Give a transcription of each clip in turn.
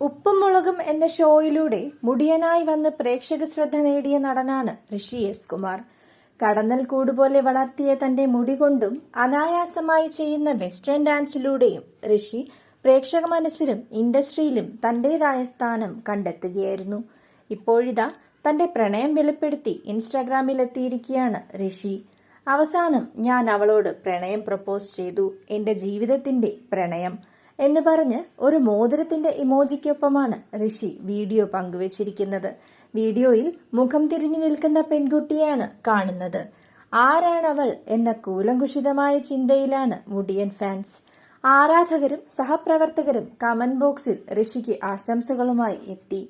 ഉപ്പും മുളകും എന്ന ഷോയിലൂടെ മുടിയനായി വന്ന് പ്രേക്ഷക ശ്രദ്ധ നേടിയ നടനാണ് ഋഷി എസ് കുമാർ. കടന്നൽ കൂടുപോലെ വളർത്തിയ തന്റെ മുടി കൊണ്ടും അനായാസമായി ചെയ്യുന്ന വെസ്റ്റേൺ ഡാൻസിലൂടെയും ഋഷി പ്രേക്ഷക മനസ്സിലും ഇൻഡസ്ട്രിയിലും തന്റേതായ സ്ഥാനം കണ്ടെത്തുകയായിരുന്നു. ഇപ്പോഴിതാ തന്റെ പ്രണയം വെളിപ്പെടുത്തി ഇൻസ്റ്റാഗ്രാമിൽ എത്തിയിരിക്കുകയാണ് ഋഷി. അവസാനം ഞാൻ അവളോട് പ്രണയം പ്രപ്പോസ് ചെയ്തു. എന്റെ ജീവിതത്തിന്റെ പ്രണയം. എന്ന് പറഞ്ഞ് ഒരു മോതിരത്തിന്റെ ഇമോജിക്കൊപ്പമാണ് ഋഷി വീഡിയോ പങ്കുവച്ചിരിക്കുന്നത്. വീഡിയോയിൽ മുഖം തിരിഞ്ഞു നിൽക്കുന്ന പെൺകുട്ടിയാണ് കാണുന്നത്. ആരാണവൾ എന്ന കൂലങ്കുഷിതമായ ചിന്തയിലാണ് മുടിയൻ ഫാൻസ്. ആരാധകരും സഹപ്രവർത്തകരും കമന്റ് ബോക്സിൽ ഋഷിക്ക് ആശംസകളുമായി എത്തി.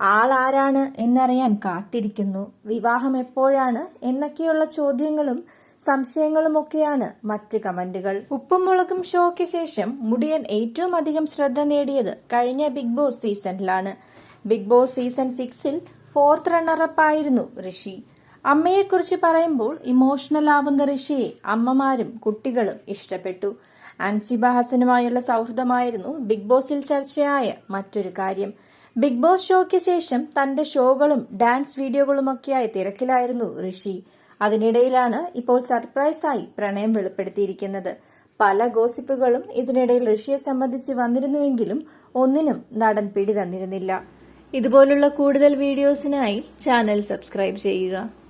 ആൾ ആളാരാണ് എന്നറിയാൻ കാത്തിരിക്കുന്നു. വിവാഹം എപ്പോഴാണ് എന്നൊക്കെയുള്ള ചോദ്യങ്ങളും സംശയങ്ങളുമൊക്കെയാണ് മറ്റ് കമന്റുകൾ. ഉപ്പും മുളകും ഷോയ്ക്ക് ശേഷം മുടിയൻ ഏറ്റവും അധികം ശ്രദ്ധ നേടിയത് കഴിഞ്ഞ ബിഗ് ബോസ് സീസണിലാണ്. ബിഗ് ബോസ് സീസൺ സിക്സിൽ ഫോർത്ത് റണ്ണറപ്പ് ആയിരുന്നു ഋഷി. അമ്മയെക്കുറിച്ച് പറയുമ്പോൾ ഇമോഷണൽ ആവുന്ന ഋഷിയെ അമ്മമാരും കുട്ടികളും ഇഷ്ടപ്പെട്ടു. ആൻസിബ ഹസനുമായുള്ള സൗഹൃദമായിരുന്നു ബിഗ് ബോസിൽ ചർച്ചയായ മറ്റൊരു കാര്യം. ബിഗ് ബോസ് ഷോയ്ക്ക് ശേഷം തന്റെ ഷോകളും ഡാൻസ് വീഡിയോകളുമൊക്കെയായി തിരക്കിലായിരുന്നു ഋഷി. അതിനിടയിലാണ് ഇപ്പോൾ സർപ്രൈസായി പ്രണയം വെളിപ്പെടുത്തിയിരിക്കുന്നത്. പല ഗോസിപ്പുകളും ഇതിനിടയിൽ ഋഷിയെ സംബന്ധിച്ച് വന്നിരുന്നുവെങ്കിലും ഒന്നിനും നടൻ പിടി തന്നിരുന്നില്ല ഇതുപോലുള്ള കൂടുതൽ വീഡിയോസിനായി ചാനൽ സബ്സ്ക്രൈബ് ചെയ്യുക.